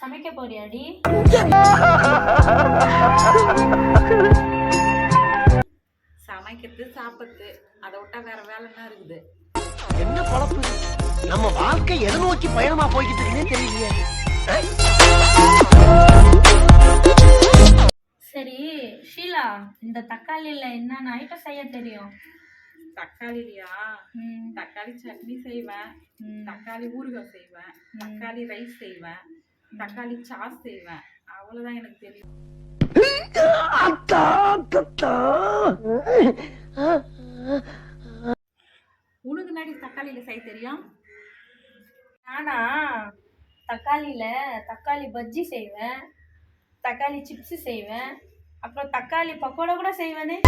சமைக்க போறியாடி? சமைக்கிறது சாப்பிட்றது. அதை விட்டா வேற வேலை என்ன இருக்குது. என்ன பொழப்பு? நம்ம வாழ்க்கை எதை நோக்கி பயணமா போய்கிட்டு இருக்குன்னே தெரியலையே. சரி ஷீலா இந்த தக்காளியில என்னென்ன ஐட்டம் செய்ய தெரியும்? தக்காளிலையா? தக்காளி சட்னி செய்வேன். தக்காளி ஊறுகாய் செய்வேன். தக்காளி ரைஸ் செய்வேன். தக்காளி சாஸ் செய்வேன். அவ்வளவுதான் எனக்கு தெரியும். உனக்கு நாடி தக்காளியில செய்ய தெரியும்? நானா தக்காளியில தக்காளி பஜ்ஜி செய்வேன். தக்காளி சிப்ஸ் செய்வேன். அப்புறம் தக்காளி பக்கோடா கூட செய்வேனே.